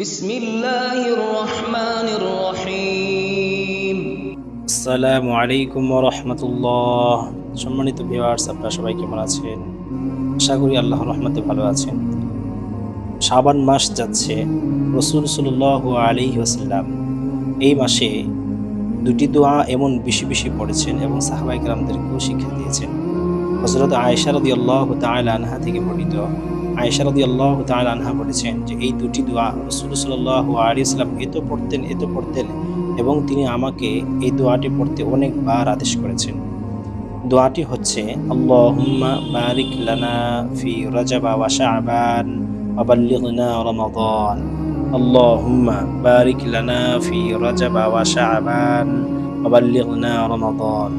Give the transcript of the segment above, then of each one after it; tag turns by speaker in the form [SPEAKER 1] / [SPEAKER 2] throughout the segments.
[SPEAKER 1] বিসমিল্লাহির রহমানির রহিম।
[SPEAKER 2] আসসালামু আলাইকুম ওয়া রাহমাতুল্লাহ সম্মানিত ভিউয়ার্স, আপনারা সবাই কেমন আছেন? আশা করি আল্লাহর রহমতে ভালো আছেন। শাবান মাস যাচ্ছে, রসুল সাল্লাহ আলী ওসাল্লাম এই মাসে দুটি দোয়া এমন বেশি বেশি পড়েছেন এবং সাহাবাই গ্রামদেরকেও শিক্ষা দিয়েছেন। হজরত আয়সারদি আল্লাহ তাল আনহা থেকে বর্ণিত আয়েশা রদি আল্লাহ তাল আনহা বলেছেন যে, এই দুটি দোয়া রসুল সাল্লাহ আলী ইসলাম এত পড়তেন এত পড়তেন এবং তিনি আমাকে এই দোয়াটি পড়তে অনেকবার আদেশ করেছেন। দোয়াটি হচ্ছে, আল্লাহুম্মা বারিক লানা ফি রাজাবা ওয়া শাবান ওয়া বাল্লিগনা রমাদান। আল্লাহুম্মা বারিক লানা ফি রাজাবা ওয়া শাবান ওয়া বাল্লিগনা রমাদান।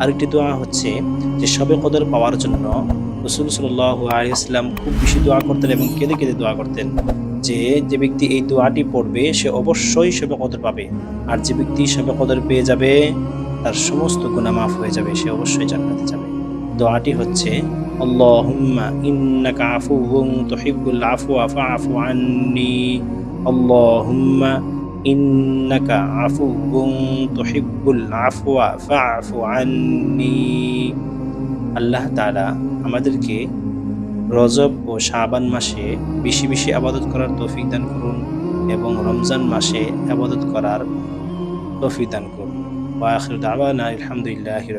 [SPEAKER 2] আরেকটি দোয়া হচ্ছে যে সবে কদর পাওয়ার জন্য রসুল সাল্লাল্লাহু আলাইহি ইসলাম খুব বেশি দোয়া করতেন এবং কেঁদে কেঁদে দোয়া করতেন যে যে ব্যক্তি এই দোয়াটি পড়বে, সে অবশ্যই সবে কদর পাবে। আর যে ব্যক্তি সবে কদর পেয়ে যাবে, তার সমস্ত গুণা মাফ হয়ে যাবে, সে অবশ্যই জান্নাতে যাবে। দোয়াটি হচ্ছে তুহিব্বুল আফওয়া ফাআফু আন্নি। আল্লাহ তাআলা আমাদেরকে রজব ও শাবান মাসে বেশি বেশি আবাদত করার তৌফিক দান করুন এবং রমজান মাসে আবাদত করার তৌফিক দান করুন। ওয়া আখির দাওয়ানা আলহামদুলিল্লাহি